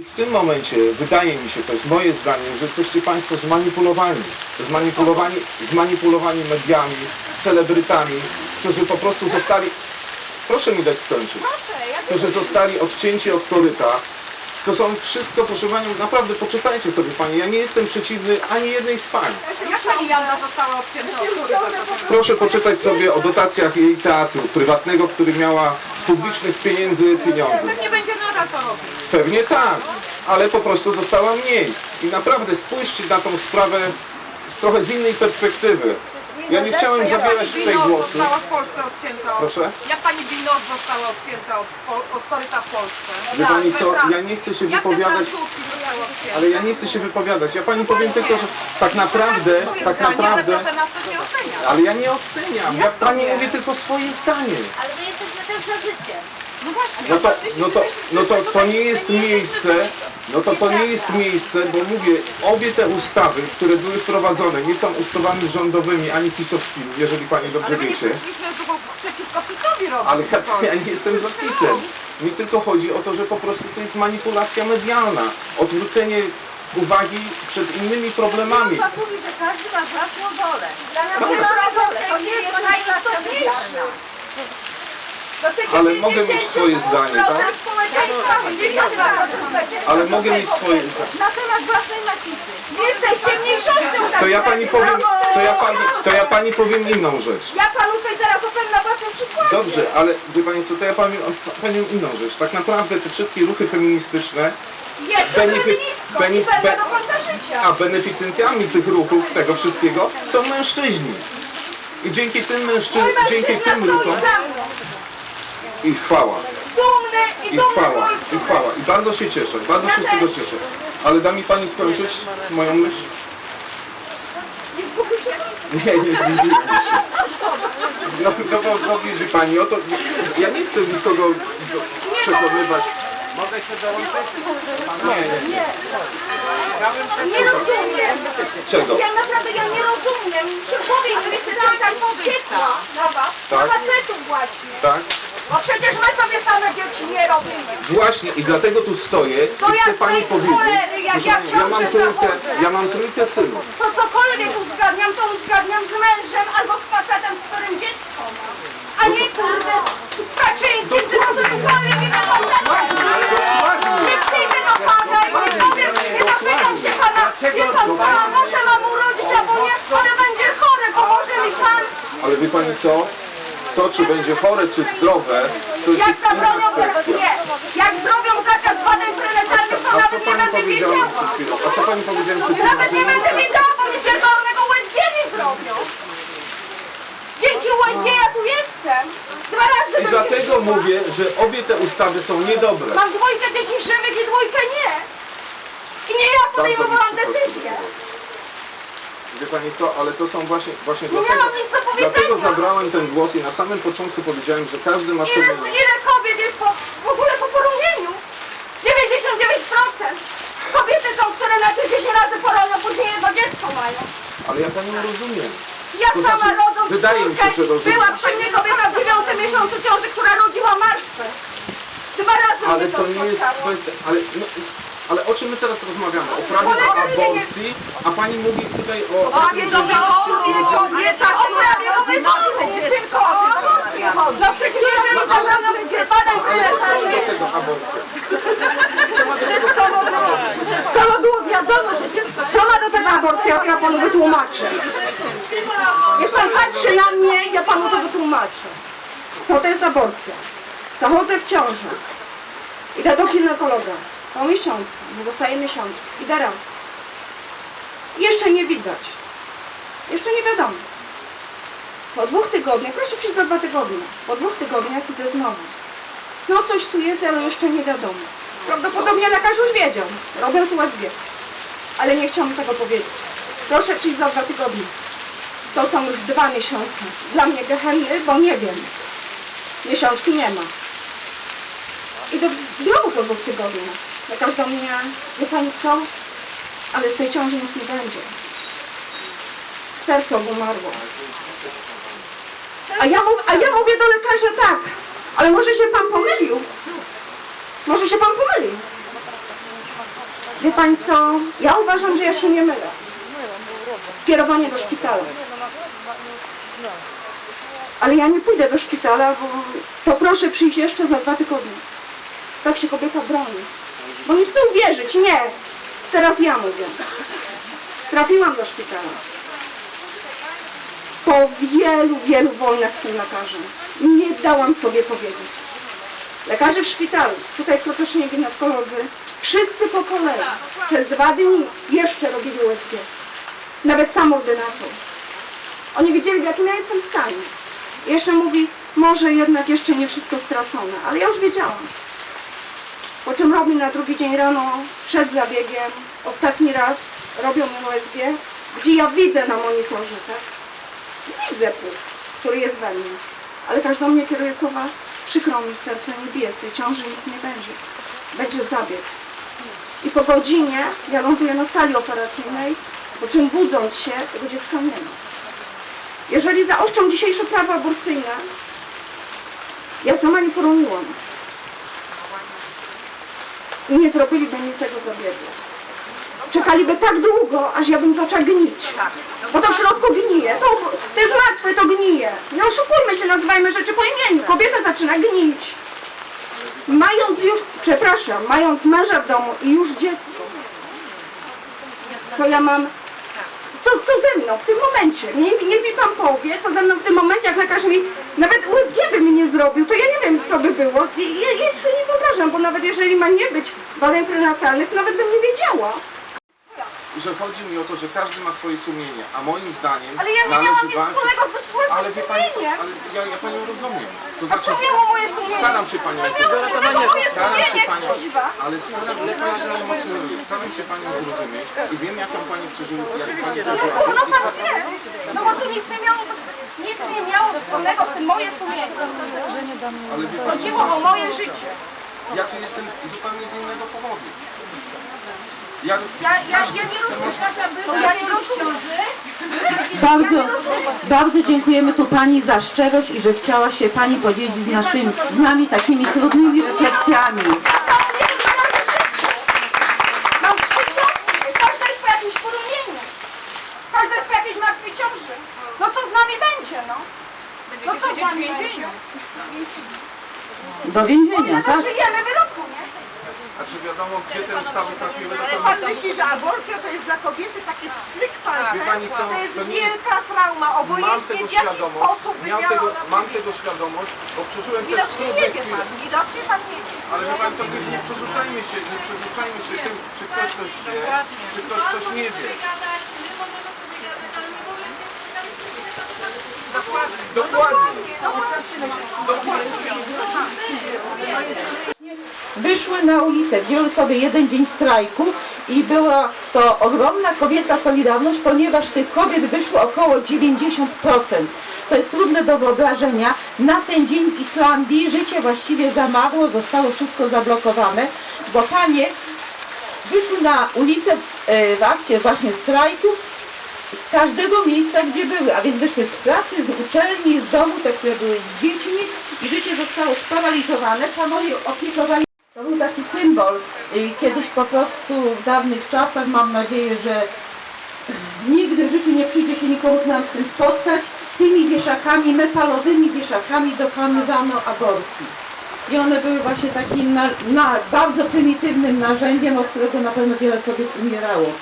I w tym momencie wydaje mi się, to jest moje zdanie, że jesteście Państwo zmanipulowani. Zmanipulowani, zmanipulowani mediami, celebrytami, którzy po prostu zostali... Proszę mi dać skończyć. Którzy zostali odcięci od koryta. To są wszystko, proszę Panią, naprawdę poczytajcie sobie Pani. Ja nie jestem przeciwny ani jednej z Pań. Jak pani Jana została odcięta od korytarza? Proszę poczytać sobie o dotacjach jej teatru prywatnego, który miała z publicznych pieniędzy pieniądze. Pewnie będzie nadal to robić. Pewnie tak, ale po prostu dostała mniej. I naprawdę spójrzcie na tą sprawę z trochę z innej perspektywy. Ja nie chciałem zabierać pani tutaj głosu. została w Polsce odcięta od... Proszę? Jak pani Binoz została odcięta od, koryta w Polsce? Wie pani we co, ja nie chcę się Jak te wypowiadać, Francuzki zostały odcięte? ale ja nie chcę się wypowiadać. Ja pani powiem tylko, że tak naprawdę, To jest tak zdanie, ale naprawdę, proszę nas też nie oceniać. ale ja nie oceniam. Ja pani mówię tylko swoje zdanie. Ale my jesteśmy też za życiem. No właśnie, No to, no to, no to, to nie jest miejsce, no to to nie jest miejsce, bo mówię, obie te ustawy, które były wprowadzone, nie są ustawami rządowymi ani pisowskimi, jeżeli Pani dobrze Ale my nie wiecie. chcieliśmy tylko przeciwko PiSowi robić. Ale ja, ja nie jestem zapisem. Mi tylko chodzi o to, że po prostu to jest manipulacja medialna, odwrócenie uwagi przed innymi problemami. Pan mówi, że każdy ma własną wolę. Dla nas nie ma wolę. To nie jest najistotniejsze. Dotyczy Ale mogę mieć 50% swoje zdanie, tak? społeczeństwa, 50% Ale mogę mieć swoje zdanie. Na temat własnej macicy. Jesteście mniejszością tak To ja Pani powiem, to ja pani, to ja pani powiem inną rzecz. Ja panu tutaj zaraz opowiem na własnym przykładzie. Dobrze, ale wie Pani co, to ja Pani, Panią inną rzecz. Tak naprawdę te wszystkie ruchy feministyczne Jestem Benefit- feministką i beni- będę be- do końca życia. A beneficjentami tych ruchów, tego wszystkiego są mężczyźni. I dzięki tym mężczyzn, Mój dzięki mężczyzna tym stoi ruchom za mną. I chwała, Dumny i i dumny chwała, i chwała. I bardzo się cieszę, bardzo się z tego cieszę. Ale da mi Pani skończyć moją myśl? Nie, nie zgubiłem się. No, no, bo, no widzi Pani, oto, ja nie chcę nikogo przekonywać. Mogę się dołączyć? Nie, nie, nie. Nie rozumiem. Czego? Ja naprawdę ja nie rozumiem. Człowiek, który się tam tak wściekła na was. Tak. Na facetów właśnie. Tak? Bo przecież my sobie same dzieci nie robimy. Właśnie i dlatego tu stoję To i ja chcę z Pani tej powiedzieć, cholery, jak ja ja mam ciążę trójkę, zachodzę. ja mam trójkę synów. To cokolwiek uzgadniam, to uzgadniam z mężem albo z facetem, z którym dziecko mam. A nie kurde z Kaczyńskim czy z którymkolwiek innym facetem. Nie przyjdę do pana i nie powiem, nie zapytam się pana, wie pan co, może mam urodzić albo nie, ale będzie chory, pomoże mi pan. Ale wie Pani co? To czy będzie chore, czy zdrowe, to już Jak jest inna zabronią, kwestia. nie, jak zrobią zakaz badań prenatalnych, to A co nawet nie Pani będę powiedziała wiedziała. przed chwilą? A co Pani powiedziała przed chwilą? Nawet nie będę wiedziała, bo mi pierdolonego USG nie zrobią. Dzięki USG ja tu jestem. Dwa razy I bym dlatego mówię, że obie te ustawy są niedobre. Mam dwójkę dzieci żywych i dwójkę nie. I nie ja podejmowałam decyzję. Wie Pani co, ale to są właśnie, właśnie Nie dlatego, miałam nic do powiedzenia. dlatego zabrałem ten głos i na samym początku powiedziałem, że każdy ma. Ile, ile kobiet jest po, w ogóle po poronieniu? 99%. Kobiety są, które najpierw 10 razy poronią, później jedno dziecko mają. Ale ja Panią rozumiem. Ja To sama znaczy, rodząc wydaje mi się, córkę, że rozumiem. była przy mnie kobieta w dziewiątym miesiącu ciąży, która rodziła martwe. Dwa razy Ale mnie to nie jest spotkało. kwestia... Ale, no, ale o czym my teraz rozmawiamy? O prawie do aborcji, a Pani mówi tutaj o... Prawie do nie tak o prawie do wyboru, nie tylko o aborcji chodzi. No przecież jeżeli zabrano badań prenatalnych, tego aborcja. skoro było wiadomo, że dziecko... Co ma do tego aborcja, ja panu wytłumaczę. Niech pan patrzy na mnie, ja panu to wytłumaczę. Co to jest aborcja? Zachodzę w ciążę. Idę do ginekologa. Po miesiącu. bo Dostaję miesiączkę. Idę raz. Jeszcze nie widać. Jeszcze nie wiadomo. Po dwóch tygodniach, proszę przyjść za dwa tygodnie. Po dwóch tygodniach idę znowu. No coś tu jest, ale jeszcze nie wiadomo. Prawdopodobnie lekarz już wiedział, robiąc USG. Ale nie chciał mi tego powiedzieć. Proszę przyjść za dwa tygodnie. To są już dwa miesiące. Dla mnie gehenny, bo nie wiem. Miesiączki nie ma. I do, znowu po dwóch tygodniach. Lekarz do mnie, wie pani co? Ale z tej ciąży nic nie będzie. Serce umarło. A ja, mów, a ja mówię do lekarza tak, ale może się pan pomylił. Może się pan pomylił. Wie pani co? Ja uważam, że ja się nie mylę. Skierowanie do szpitala. Ale ja nie pójdę do szpitala, bo to proszę przyjść jeszcze za dwa tygodnie. Tak się kobieta broni. Bo nie chcę uwierzyć, nie. Teraz ja mówię. Trafiłam do szpitala. Po wielu, wielu wojnach z tym lekarzem. Nie dałam sobie powiedzieć. Lekarze w szpitalu, tutaj w Krotoszynie ginekolodzy, wszyscy po kolei, przez dwa dni jeszcze robili USG. Nawet sam ordynator. Oni wiedzieli, w jakim ja jestem stanie. Jeszcze mówi, może jednak jeszcze nie wszystko stracone, ale ja już wiedziałam. Po czym robi na drugi dzień rano, przed zabiegiem, ostatni raz robią mi USG, gdzie ja widzę na monitorze, tak? Widzę płód, który jest we mnie. Ale każdy do mnie kieruje słowa, przykro mi, serce nie bije, w tej ciąży nic nie będzie. Będzie zabieg. I po godzinie ja ląduję na sali operacyjnej, po czym budząc się, tego dziecka nie ma. Jeżeli zaostrzą dzisiejsze prawo aborcyjne, ja sama nie poroniłam. I nie zrobiliby mi tego zabiegu. Czekaliby tak długo, aż ja bym zaczęła gnić. Bo to w środku gnije. To, to jest martwe, to gnije. Nie oszukujmy się, nazywajmy rzeczy po imieniu. Kobieta zaczyna gnić. Mając już, przepraszam, mając męża w domu i już dziecko. Co ja mam co, co ze mną w tym momencie? Niech, niech mi pan powie, co ze mną w tym momencie, jak lekarz mi nawet USG by mi nie zrobił, to ja nie wiem, co by było. Ja, ja sobie nie wyobrażam, bo nawet jeżeli ma nie być badań prenatalnych, nawet bym nie wiedziała. Że chodzi mi o to, że każdy ma swoje sumienie, a moim zdaniem Ale ja nie należy miałam nic walczyć- wspólnego ze wspólnym Ale wie pani sumieniem. ale ja, ja panią rozumiem. To A znaczy, co miało moje sumienie? staram się panią, Co miało wspólnego moje staram się panią, kuźwa? ale staram się pani się emocjonuje, staram się panią zrozumieć i wiem jaką pani przeżyła, jak pani No przeżyła. no pan wie, no bo tu nic nie miało, nic nie miało wspólnego z tym moje sumienie. Ale wie pani, Chodziło o moje życie. ja tu jestem zupełnie z innego powodu. Ja, Ja, ja, ja nie rozumiem, to ja nie rozumiem. Bardzo, bardzo dziękujemy tu Pani za szczerość i że chciała się Pani podzielić z, naszymi, z nami takimi trudnymi refleksjami. Mam trzy siostry, każda jest po jakimś poromieniu. Każda jest po jakiejś martwej ciąży. No co z nami będzie, no? No co z nami będzie? Do więzienia, tak? dożyjemy wyroku, nie? a czy wiadomo, gdzie te ustawy trafiły Ale pan myśli, że aborcja to jest dla kobiety takie stryk palce? Wie pani co, to jest to nie jest- wielka trauma, Mam obojętnie tego w jaki świadomość, sposób by miał miała tego, ona mam tego świadomość, bo przeżyłem też Widocznie trudne nie wie chwile. pan, widocznie pan nie wie. Ale wie pan co, nie, nie przerzucajmy się, nie przerzucajmy się tym, czy ktoś coś wie, czy ktoś coś nie wie. Dokładnie. Wyszły na ulicę, wzięły sobie jeden dzień strajku i była to ogromna kobieca solidarność, ponieważ tych kobiet wyszło około 90%. To jest trudne do wyobrażenia. Na ten dzień w Islandii życie właściwie zamarło, zostało wszystko zablokowane, bo panie wyszły na ulicę e, w akcie właśnie strajku z każdego miejsca, gdzie były, a więc wyszły z pracy, z uczelni, z domu, te, które były z dziećmi życie zostało sparaliżowane, panowie opiekowali. To był taki symbol. Kiedyś po prostu w dawnych czasach, mam nadzieję, że nigdy w życiu nie przyjdzie się nikomu z nas z tym spotkać, tymi wieszakami, metalowymi wieszakami dokonywano aborcji. I one były właśnie takim na, na, bardzo prymitywnym narzędziem, od którego na pewno wiele kobiet umierało.